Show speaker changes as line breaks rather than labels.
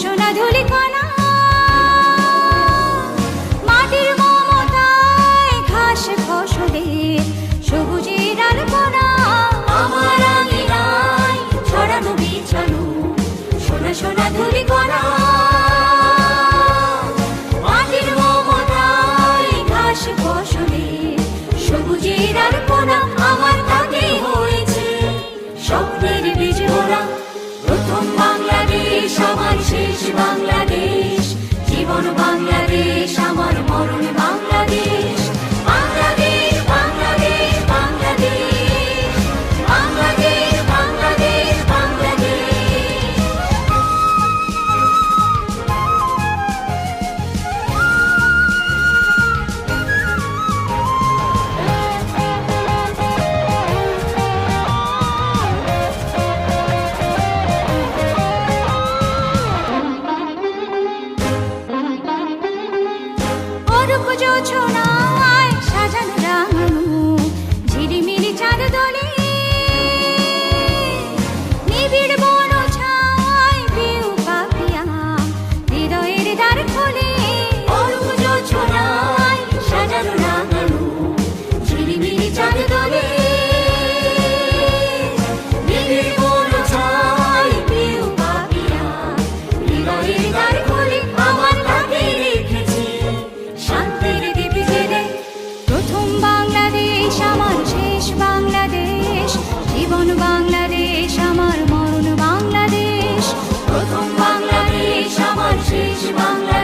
সোনা ধুলি কণা মাটির মমতায় ঘাস ফসলে সবুজের আলপনা আমার আঙিনায় ছড়ানো বিছানো সোনা সোনা ধুলি কণা মাটির মমতায় ঘাস ফসলে সবুজের আলপনা আমার তাতে হয়েছে স্বপ্নের বীজ প্রথম বাংলাদেশ আমার বাংলা সর্বযোজনা 希望来。